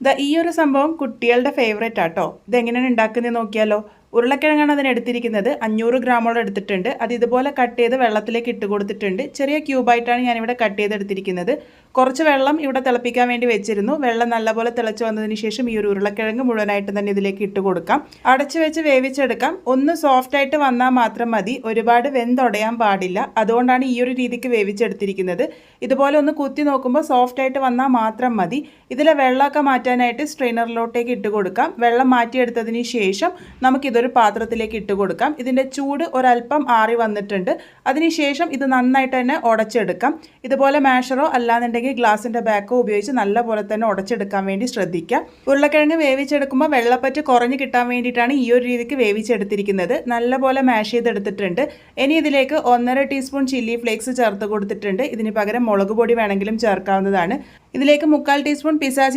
ദാ ഈ ഒരു സംഭവം കുട്ടികളുടെ ഫേവറേറ്റ് ആട്ടോ ഇതെങ്ങനെയാണ് ഉണ്ടാക്കുന്നത് നോക്കിയാലോ. ഉരുളക്കിഴങ്ങാണ് അതിന് എടുത്തിരിക്കുന്നത്. അഞ്ഞൂറ് ഗ്രാമോളം എടുത്തിട്ടുണ്ട്. അത് ഇതുപോലെ കട്ട് ചെയ്ത് വെള്ളത്തിലേക്ക് ഇട്ട് കൊടുത്തിട്ടുണ്ട്. ചെറിയ ക്യൂബായിട്ടാണ് ഞാനിവിടെ കട്ട് ചെയ്തെടുത്തിരിക്കുന്നത് കുറച്ച് വെള്ളം ഇവിടെ തിളപ്പിക്കാൻ വേണ്ടി വെച്ചിരുന്നു. വെള്ളം നല്ലപോലെ തിളച്ച് വന്നതിന് ശേഷം ഈ ഒരു ഉരുളക്കിഴങ്ങ് മുഴുവനായിട്ട് തന്നെ ഇതിലേക്ക് ഇട്ട് കൊടുക്കാം. അടച്ച് വെച്ച് വേവിച്ചെടുക്കാം. ഒന്ന് സോഫ്റ്റ് ആയിട്ട് വന്നാൽ മാത്രം മതി. ഒരുപാട് വെന്തുടയാൻ പാടില്ല. അതുകൊണ്ടാണ് ഈ ഒരു രീതിക്ക് വേവിച്ചെടുത്തിരിക്കുന്നത്. ഇതുപോലെ ഒന്ന് കുത്തി നോക്കുമ്പോൾ സോഫ്റ്റ് ആയിട്ട് വന്നാൽ മാത്രം മതി. ഇതിലെ വെള്ളമൊക്കെ മാറ്റാനായിട്ട് സ്ട്രെയിനറിലോട്ടേക്ക് ഇട്ട് കൊടുക്കാം. വെള്ളം മാറ്റിയെടുത്തതിന് ശേഷം നമുക്കിതൊരു പാത്രത്തിലേക്ക് ഇട്ട് കൊടുക്കാം. ഇതിന്റെ ചൂട് ഒരല്പം ആറി വന്നിട്ടുണ്ട്. അതിനുശേഷം ഇത് നന്നായിട്ട് തന്നെ ഉടച്ചെടുക്കാം. ഇതുപോലെ മാഷറോ അല്ലാന്നുണ്ടെങ്കിൽ ഗ്ലാസിന്റെ ബാക്കോ ഉപയോഗിച്ച് നല്ലപോലെ തന്നെ ഉടച്ചെടുക്കാൻ വേണ്ടി ശ്രദ്ധിക്കാം. ഉരുളക്കിഴങ്ങ് വേവിച്ചെടുക്കുമ്പോൾ വെള്ളപ്പറ്റ് കുറഞ്ഞ് കിട്ടാൻ വേണ്ടിയിട്ടാണ് ഈ ഒരു രീതിക്ക് വേവിച്ചെടുത്തിരിക്കുന്നത്. നല്ലപോലെ മാഷ് ചെയ്തെടുത്തിട്ടുണ്ട്. ഇനി ഇതിലേക്ക് ഒന്നര ടീസ്പൂൺ ചില്ലി ഫ്ലേക്സ് ചേർത്ത് കൊടുത്തിട്ടുണ്ട്. ഇതിന് പകരം മുളക് പൊടി വേണമെങ്കിലും ചേർക്കാവുന്നതാണ്. ഇതിലേക്ക് മുക്കാൽ ടീസ്പൂൺ പിസാച്ചി